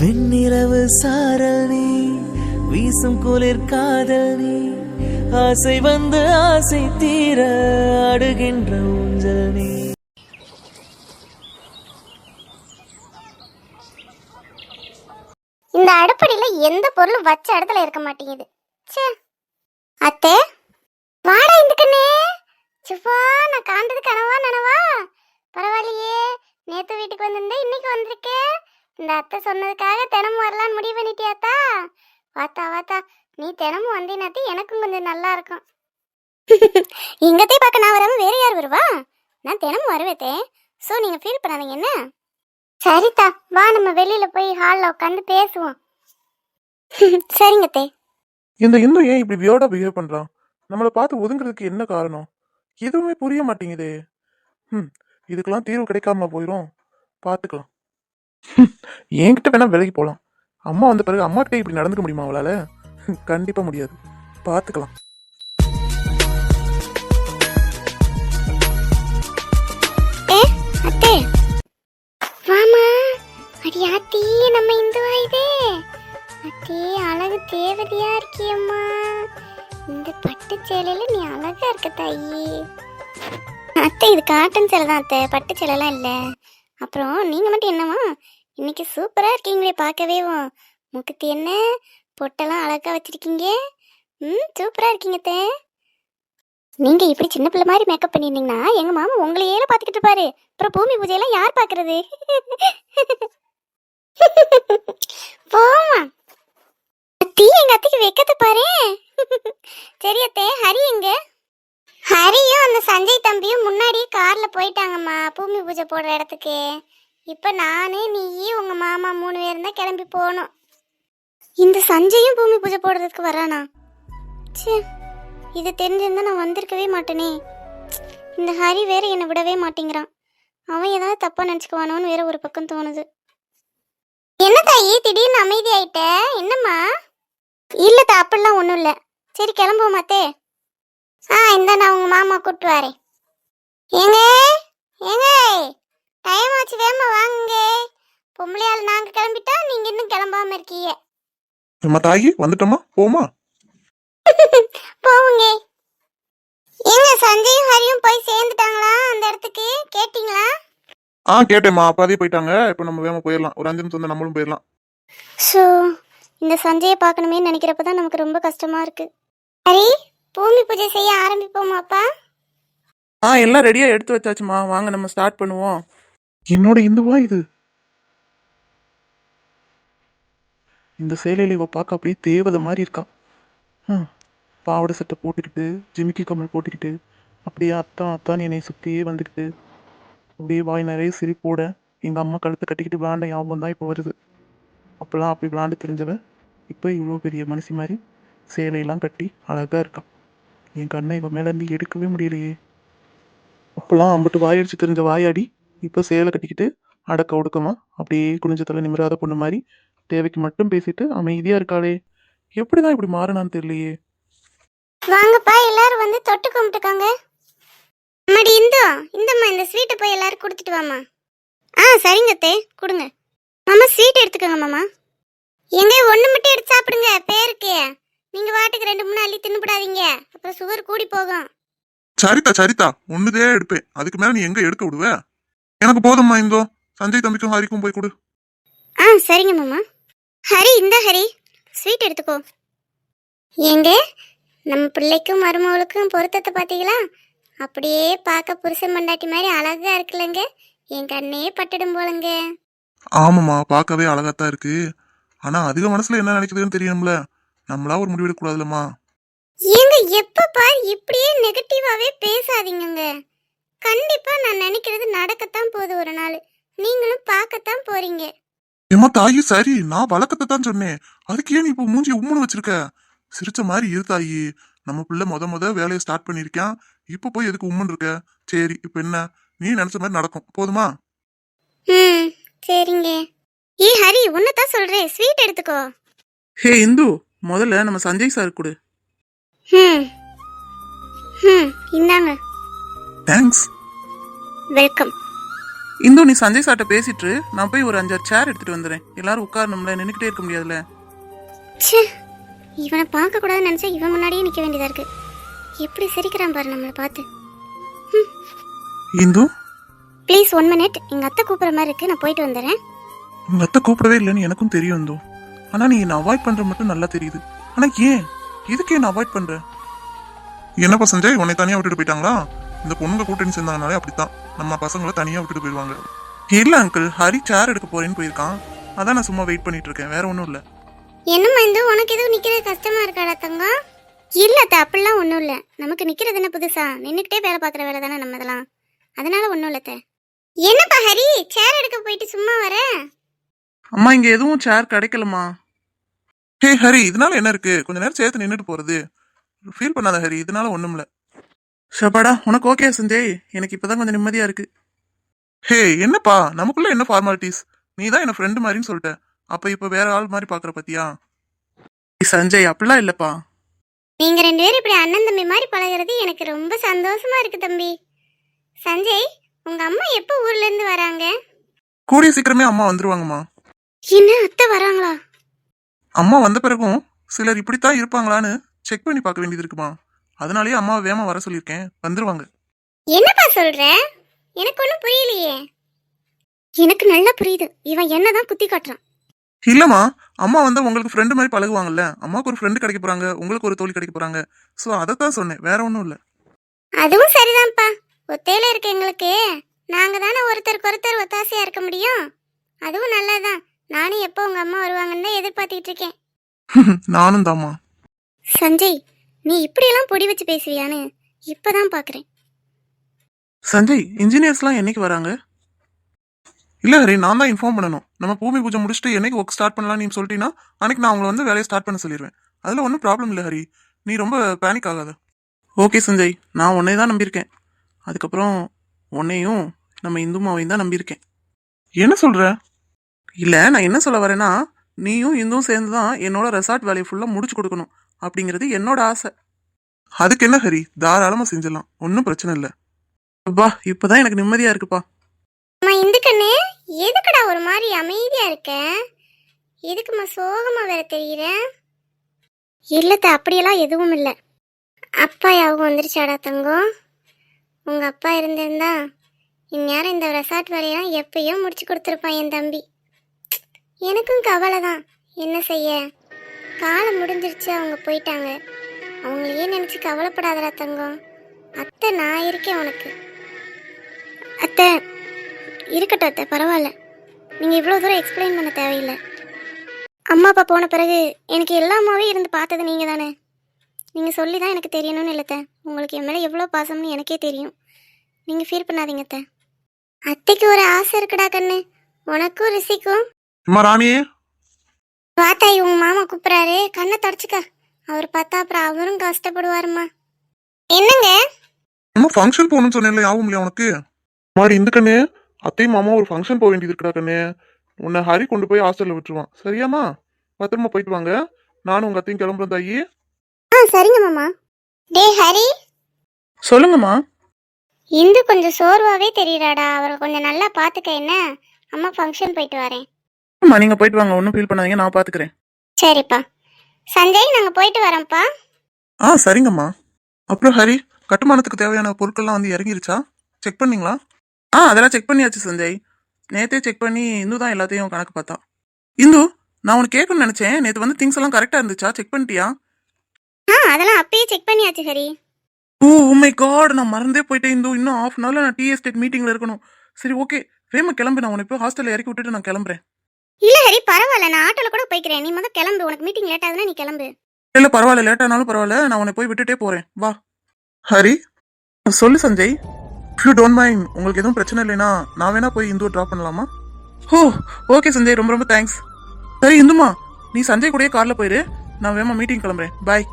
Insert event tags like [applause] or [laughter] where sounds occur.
வெண்ணிரவு சாரல் நீ வீசும் குளிர் காதல் நீ ஆசை வந்து ஆசை தீர அடுகின்ற ஊஞ்சல் நீ. இந்த அடுப்படியில எந்த பொருளும் வச்ச இடத்துல இருக்க மாட்டேங்குது. ச்சே. அத்தே வாடா இந்த கண்ணே. சுப்பா நான் காண்டது கனவா நனவா? பரவாயில்லையே. நேத்து வீட்டுக்கு வந்திருந்தேன் இன்னைக்கு வந்திருக்கேன் இந்த அத்தை சொன்னதுக்காக தினமும் வரலான்னு முடிவு பண்ணிட்டியாத்தா? வாத்தா வாத்தா நீ தினமும் வந்தீனாத்தி எனக்கும் கொஞ்சம் நல்லா இருக்கும். [laughs] எங்கத்தையும் பார்க்க நான் வராம வேற யார் வருவா? நான் தினமும் வருவேத்தே. ஸோ நீங்க ஃபீல் பண்ணாதீங்க என்ன? சரிதா வா நம்ம வெளியில போய் ஹால்ல உட்காந்து பேசுவோம். [laughs] சரிங்க தே இந்த இந்து ஏன் இப்படி வியோடா பிஹேவ் பண்றான் நம்மளை பார்த்து ஒதுங்குறதுக்கு என்ன காரணம்? எதுவுமே புரிய மாட்டேங்குதே. ம் இதுக்கெல்லாம் தீர்வு கிடைக்காம போயிடும் பார்த்துக்கலாம். என்கிட்ட வேணா விலகி போகலாம் அம்மா வந்த பிறகு அம்மா இப்படி நடந்துக்க முடியுமா அவளால? கண்டிப்பாக முடியாது. பார்த்துக்கலாம் ஏ அத்தே. வாமா. அடி ஆத்தி நம்ம இந்துவா இது அத்தே அழகு தேவதையா இருக்கியம்மா. இந்த பட்டு சேலையில நீ அழகா இருக்க தாயி. அத்தை இது காட்டன் சேலை தான் அத்தை. பட்டு சேலைலாம் இல்லை. அப்புறம் நீங்கள் மட்டும் என்னம்மா? இன்னைக்கு சூப்பராக இருக்கீங்களே பார்க்கவே முக்குத்தி என்ன? பொட்டெல்லாம் அழகா வச்சுருக்கீங்க. ம் சூப்பராக இருக்கீங்க தே நீங்கள் இப்படி சின்ன பிள்ளை மாதிரி மேக்கப் பண்ணியிருந்தீங்கன்னா எங்கள் மாமா உங்களையே பார்த்துக்கிட்டு இருப்பாரு. அப்புறம் பூமி பூஜையெல்லாம் யார் பார்க்குறது? [laughs] போமா தீ எங்கள் அத்தைக்கு வைக்கத்து பாரு சரி ஹரி எங்கே? ஹரியும் அந்த சஞ்சய் தம்பியும் முன்னாடி கார்ல போயிட்டாங்கம்மா. பூமி பூஜை போடுற இடத்துக்கு. இப்ப நானே நீ உங்க மாமா மூணு பேரும் தான் கிளம்பி போகணும். இந்த சஞ்சயும் பூமி பூஜை போடுறதுக்கு வரானா? சே இது தெரிஞ்சிருந்தா நான் வந்திருக்கவே மாட்டேனே. இந்த ஹரி வேற என்னை விடவே மாட்டேங்கிறான். அவன் ஏதாவது தப்பா நினச்சிக்குவானோன்னு வேற ஒரு பக்கம் தோணுது. என்ன தாயி திடீர்னு அமைதி ஆயிட்ட என்னம்மா? இல்ல அப்படிலாம் ஒன்றும் இல்லை. சரி கிளம்புவோம் மாத்தே ஆ இந்த நான் உங்க மாமா கூப்பிட்டு வரேன். ஏங்க? ஏங்க? டைம் ஆச்சு வேமா வாங்குங்க பொம்பளையால் நாங்க கிளம்பிட்டா நீங்க இன்னும் கிளம்பாம இருக்கீங்க. நம்ம தாயி வந்துட்டோமா போமா [laughs] போவுங்க. ஏங்க சஞ்சயும் ஹரியும் போய் சேர்ந்துட்டாங்களா அந்த இடத்துக்கு? கேட்டிங்களா? ஆ கேட்டேம்மா அப்பாதே போயிட்டாங்க. இப்போ நம்ம வேகமா போயிடலாம். ஒரு அஞ்சு நிமிஷம் வந்து நம்மளும் போயிடலாம். ஸோ இந்த சஞ்சயை பார்க்கணுமே நினைக்கிறப்ப தான் நமக்கு ரொம்ப கஷ்டமா இருக்கு. ஹரி? பூமி பூஜை செய்ய ஆரம்பிப்போமாப்பா ஆ எல்லாம் ரெடியா எடுத்து வச்சாச்சுமா. வாங்க நம்ம ஸ்டார்ட் பண்ணுவோம். என்னோட இந்துவா இது? இந்த சேலையில இவ பார்க்க அப்படியே தேவதை மாதிரி இருக்கா. ஹம், பாவாடை சட்டை போட்டுக்கிட்டு ஜிமிக்கி கம்மல் போட்டுக்கிட்டு அப்படியே அத்தான் அத்தான் என்னை சுற்றியே வந்துக்கிட்டு அப்படியே வாய் நிறைய சிரிப்போட எங்கள் அம்மா கழுத்தை கட்டிக்கிட்டு விளாண்ட ஞாபகம் தான் இப்போ வருது. அப்போல்லாம் அப்படி விளாண்டு தெரிஞ்சவ இப்போ இவ்வளோ பெரிய மனுஷி மாதிரி சேலையெல்லாம் கட்டி அழகாக இருக்கான் என் கண்ணை இவன் மேலே இருந்து எடுக்கவே முடியலையே. அப்போல்லாம் அம்பிட்டு வாயடிச்சு தெரிஞ்ச வாயாடி இப்போ சேலை கட்டிக்கிட்டு அடக்க ஒடுக்கமா அப்படியே குனிஞ்சத்தில் நிமிராத பொண்ணு மாதிரி தேவைக்கு மட்டும் பேசிட்டு அமைதியாக இருக்காளே. எப்படிதான் இப்படி மாறினான்னு தெரியலையே. வாங்கப்பா எல்லாரும் வந்து தொட்டு கும்பிட்டுக்கோங்க. அம்மாடி இந்தோ இந்தம்மா இந்த ஸ்வீட்டை போய் எல்லாரும் கொடுத்துட்டு வாமா ஆ சரிங்க தே கொடுங்க. மாமா ஸ்வீட் எடுத்துக்கோங்க மாமா. எங்க ஒன்று மட்டும் எடுத்து சாப்பிடுங்க பேருக்கு. நீங்க வாட்டுக்கு ரெண்டு மூணு அள்ளி தின்னுபடாதீங்க. அப்புறம் சுகர் கூடி போகும். சரிதா சரிதா. ஒண்ணுதே எடுப்பேன். அதுக்கு மேல நீ எங்க எடுக்க விடுவ? எனக்கு போதும்மா இந்தோ. சஞ்சய் தம்பிக்கும் ஹரிக்கும் போய் கொடு. ஆ சரிங்க மாமா. ஹரி இந்த ஹரி. ஸ்வீட் எடுத்துக்கோ. ஏங்க நம்ம பிள்ளைக்கும் மருமகளுக்கும் பொருத்தத்தை பார்த்தீங்களா? அப்படியே பார்க்க புருஷன் மண்டாட்டி மாதிரி அழகா இருக்குல்லங்க. என் கண்ணே பட்டுடும் போலங்க. ஆமாம்மா பார்க்கவே அழகாத்தான் இருக்கு. ஆனா அதிக மனசுல என்ன நினைக்குதுன்னு தெரியணும்ல நம்மளா ஒரு முடிவு எடுக்கக்கூடாதுல்லம்மா ஏங்க எப்ப பார் இப்படியே நெகட்டிவாவே பேசாதீங்கங்க. கண்டிப்பா நான் நினைக்கிறது நடக்கத்தான் போகுது ஒரு நாள். நீங்களும் பார்க்கத்தான் போறீங்க. ஏம்மா தாயி சரி நான் வழக்கத்தை தான் சொன்னேன். அதுக்கு ஏன் நீ இப்போ மூஞ்சி உம்முன்னு வச்சிருக்க? சிரிச்ச மாதிரி இரு தாயி. நம்ம பிள்ளை முத முத வேலையை ஸ்டார்ட் பண்ணியிருக்கான். இப்போ போய் எதுக்கு உம்முன்னு இருக்க? சரி இப்போ என்ன? நீ நினைச்ச மாதிரி நடக்கும். போதுமா? ம் சரிங்க. ஏ ஹரி உன்னதான் சொல்றேன். ஸ்வீட் எடுத்துக்கோ. ஹே இந்து. முதல்ல நம்ம சஞ்சய் சார் கொடு. ம் ம் இந்தாங்க. தேங்க்ஸ் வெல்கம் இந்து நீ சஞ்சய் சார்ட்ட பேசிட்டு நான் போய் ஒரு அஞ்சாறு சேர் எடுத்துட்டு வந்துடுறேன் எல்லாரும் உட்காரணும்ல நின்னுக்கிட்டே இருக்க முடியாதுல்ல ச்சே. இவனை பார்க்க கூடாதுன்னு நினைச்சா இவன் முன்னாடியே நிக்க வேண்டியதா இருக்கு. எப்படி சிரிக்கிறான் பாரு நம்மளை பார்த்து. இந்து? ப்ளீஸ் ஒன் மினிட் எங்க அத்தை கூப்பிடுற மாதிரி இருக்கு. நான் போயிட்டு வந்துடுறேன் உங்க அத்தை கூப்பிடவே இல்லைன்னு எனக்கும் தெரியும் இந்து. ஆனா நீ என்ன அவாய்ட் பண்ற மட்டும் நல்லா தெரியுது. ஆனா ஏன்? எதுக்கு என்ன அவாய்ட் பண்ற? என்னப்பா சஞ்சய் உன்னை தனியா விட்டுட்டு போயிட்டாங்களா? இந்த பொண்ணுங்க கூட்டணி சேர்ந்தாங்கனாலே அப்படித்தான். நம்ம பசங்களை தனியா விட்டுட்டு போயிடுவாங்க. இல்ல அங்கிள் ஹரி சேர் எடுக்க போறேன்னு போயிருக்கான். அதான் நான் சும்மா வெயிட் பண்ணிட்டு இருக்கேன். வேற ஒன்றும் இல்ல. என்னம்மா இந்த உனக்கு எதுவும் நிக்கிறது கஷ்டமா இருக்காடா தங்கம்? இல்ல அத்தை அப்படிலாம் ஒன்றும் இல்லை. நமக்கு நிக்கிறது என்ன புதுசா? நின்றுக்கிட்டே வேலை பார்க்குற வேலை தானே நம்ம இதெல்லாம். அதனால ஒன்றும் இல்லை அத்தை. என்னப்பா ஹரி? சேர் எடுக்க போயிட்டு சும்மா வர? அம்மா இங்க எதுவும் சேர் கிடைக்கலமா ஹே ஹரி இதனால என்ன இருக்கு? கொஞ்ச நேரம் சேர்த்து நின்னுட்டு போறது. ஃபீல் பண்ணாத ஹரி இதனால ஒண்ணும் இல்ல ஷபாடா உனக்கு ஓகே சஞ்சய் எனக்கு இப்பதான் கொஞ்சம் நிம்மதியா இருக்கு. ஹே என்னப்பா? நமக்குள்ள என்ன ஃபார்மாலிட்டிஸ் நீ தான் என்ன ஃப்ரெண்டு மாதிரின்னு சொல்லிட்ட. அப்ப இப்ப வேற ஆள் மாதிரி பாக்குற பத்தியா? சஞ்சய் அப்படிலாம் இல்லப்பா. நீங்க ரெண்டு பேரும் இப்படி அண்ணன் தம்பி மாதிரி பழகுறது எனக்கு ரொம்ப சந்தோஷமா இருக்கு தம்பி. சஞ்சய் உங்க அம்மா எப்போ ஊர்ல இருந்து வராங்க? கூடிய சீக்கிரமே அம்மா வந்துருவாங்கம்மா. என்ன அத்தை வராங்களா? அம்மா வந்த பிறகும் சிலர் இப்படித்தான் இருப்பாங்களான்னு செக் பண்ணி பார்க்க வேண்டியது இருக்குமா? அதனாலேயே அம்மா வேமா வர சொல்லியிருக்கேன். வந்துருவாங்க. என்னப்பா சொல்ற? எனக்கு ஒன்றும் புரியலையே. எனக்கு நல்லா புரியுது. இவன் என்னதான் குத்தி காட்டுறான். இல்லம்மா அம்மா வந்து உங்களுக்கு ஃப்ரெண்டு மாதிரி பழகுவாங்கல்ல. அம்மாவுக்கு ஒரு ஃப்ரெண்டு கிடைக்க போறாங்க உங்களுக்கு ஒரு தோழி கிடைக்க போறாங்க. ஸோ அதைத்தான் சொன்னேன். வேற ஒன்றும் இல்லை. அதுவும் சரிதான்ப்பா. ஒத்தையில இருக்க எங்களுக்கு நாங்க தானே ஒருத்தருக்கு ஒருத்தர் ஒத்தாசையா இருக்க முடியும். அதுவும் நல்லதுதான். நானும் எப்போ உங்க அம்மா வருவாங்கன்னு தான் எதிர்பார்த்துக்கிட்டு இருக்கேன். [laughs] நானும் தாம்மா. சஞ்சய் நீ இப்படியெல்லாம் பொடி வச்சு பேசுவியான்னு இப்பதான் பாக்குறேன். சஞ்சய் இன்ஜினியர்ஸ்லாம் என்னைக்கு வராங்க? இல்ல ஹரி நான் தான் இன்ஃபார்ம் பண்ணணும். நம்ம பூமி பூஜை முடிச்சுட்டு என்னைக்கு ஒர்க் ஸ்டார்ட் பண்ணலாம் நீ சொல்லிட்டீங்கன்னா அன்னைக்கு நான் அவங்கள வந்து வேலையை ஸ்டார்ட் பண்ண சொல்லிடுவேன் அதுல ஒன்றும் ப்ராப்ளம் இல்லை ஹரி. நீ ரொம்ப பேனிக் ஆகாத. ஓகே சஞ்சய் நான் உன்னை தான் நம்பியிருக்கேன். அதுக்கப்புறம் உன்னையும் நம்ம இந்துமாவையும் தான் நம்பியிருக்கேன். என்ன சொல்ற? இல்லை நான் என்ன சொல்ல வரேன்னா நீயும் இந்தும் சேர்ந்து தான் என்னோட ரெசார்ட் வேலையை ஃபுல்லாக முடிச்சு கொடுக்கணும் அப்படிங்கிறது என்னோட ஆசை. அதுக்கு என்ன ஹரி? தாராளமாக செஞ்சிடலாம். ஒன்றும் பிரச்சனை இல்லை. அப்பா இப்போதான் எனக்கு நிம்மதியாக இருக்குப்பா. அம்மா இந்த எதுக்குடா ஒரு மாதிரி அமைதியா இருக்க? எதுக்கும்மா சோகமா வேற தெரியுற? இல்லத்த அப்படியெல்லாம் எதுவும் இல்லை. அப்பா யாவும் வந்துருச்சாடா தங்கம்? உங்க அப்பா இருந்திருந்தா இந்நேரம் இந்த ரெசார்ட் வேலையெல்லாம் எப்பயோ முடிச்சு கொடுத்துருப்பான் என் தம்பி. எனக்கும் கவலை தான் என்ன செய்ய? காலம் முடிஞ்சிருச்சு அவங்க போயிட்டாங்க. அவங்களையே நினச்சி கவலைப்படாதடா தங்கம்? அத்தை நான் இருக்கேன் உனக்கு. அத்தை இருக்கட்டும் அத்தை பரவாயில்ல. நீங்கள் இவ்வளோ தூரம் எக்ஸ்பிளைன் பண்ண தேவையில்லை. அம்மா அப்பா போன பிறகு எனக்கு எல்லா இருந்து பார்த்தது நீங்கள் தானே நீங்கள் சொல்லி தான் எனக்கு தெரியணும்னு இல்லை அத்தை. உங்களுக்கு என் மேலே எவ்வளோ பாசம்னு எனக்கே தெரியும். நீங்கள் ஃபீல் பண்ணாதீங்க அத்தை. அத்தைக்கு ஒரு ஆசை இருக்குடா கண்ணு. உனக்கும் ரிஷிக்கும் அம்மா ராணியே வாத்தாய் உங்க மாமா கூப்பிட்றாரு. கண்ணை தொடச்சிக்க. அவர் பார்த்தா அப்புறம் அவரும் கஷ்டப்படுவாருமா என்னங்க? அம்மா ஃபங்க்ஷன் போகணும்னு சொன்னேன்ல யாவும் இல்லையா உனக்கு? மாதிரி இந்த கண்ணு. அத்தையும் மாமா ஒரு ஃபங்க்ஷன் போக வேண்டியது இருக்குடா கண்ணு. உன்னை ஹரி கொண்டு போய் ஹாஸ்டல்ல விட்டுருவான். சரியாம்மா? பத்திரமா போயிட்டு வாங்க. நானும் உங்க அத்தையும் கிளம்புறேன் தாயி. ஆ சரிங்க மாமா. டே ஹரி. சொல்லுங்கம்மா. இந்து கொஞ்சம் சோர்வாவே தெரியுறாடா. அவரை கொஞ்சம் நல்லா பார்த்துக்க என்ன? அம்மா ஃபங்க்ஷன் போயிட்டு வரேன். அம்மா நீங்கள் போயிட்டு வாங்க. ஒன்றும் ஃபீல் பண்ணாதீங்க. நான் பார்த்துக்கிறேன் சரிப்பா. சஞ்சய் நாங்கள் போயிட்டு வரோம்ப்பா. ஆ சரிங்கம்மா. அப்புறம் ஹரி கட்டுமானத்துக்கு தேவையான பொருட்கள்லாம் வந்து இறங்கிருச்சா? செக் பண்ணீங்களா? ஆ அதெல்லாம் செக் பண்ணியாச்சு சஞ்சய். நேத்தே செக் பண்ணி இந்து தான் எல்லாத்தையும் கணக்கு பார்த்தா. இந்து நான் உனக்கு கேட்கணும்னு நினச்சேன். நேற்று வந்து திங்ஸ் எல்லாம் கரெக்டாக இருந்துச்சா? செக் பண்ணிட்டியா? ஆ அதெல்லாம் அப்பயே செக் பண்ணியாச்சு ஹரி. ஓ மை காட் நான் மறந்தே போயிட்டேன் இந்து. இன்னும் ஆஃப் அன் நான் டி எஸ்டேட் மீட்டிங்கில் இருக்கணும். சரி ஓகே வேமா கிளம்பு. நான் உனக்கு இப்போ ஹாஸ்டலில் இறக்கி விட்டுட்டு நான் கிளம்புறேன். இல்லை ஹரி பரவாயில்ல. நான் ஆட்டோல கூட போய்க்கிறேன். நீ முதல் கிளம்பு. உனக்கு மீட்டிங் லேட் ஆகுதுன்னா நீ கிளம்பு. இல்லை பரவாயில்ல. லேட் ஆனாலும் பரவாயில்ல. நான் உன்னை போய் விட்டுட்டே போறேன். வா. ஹரி சொல்லு சஞ்சய். யூ டோன்ட் மைண்ட் உங்களுக்கு எதுவும் பிரச்சனை இல்லைனா நான் வேணா போய் இந்துவை ட்ராப் பண்ணலாமா? Oh okay Sanjay. ரொம்ப ரொம்ப தேங்க்ஸ் சரி இந்துமா நீ சஞ்சய் கூடயே காரில் போயிரு. நான் வேமா மீட்டிங் கிளம்புறேன். பாய்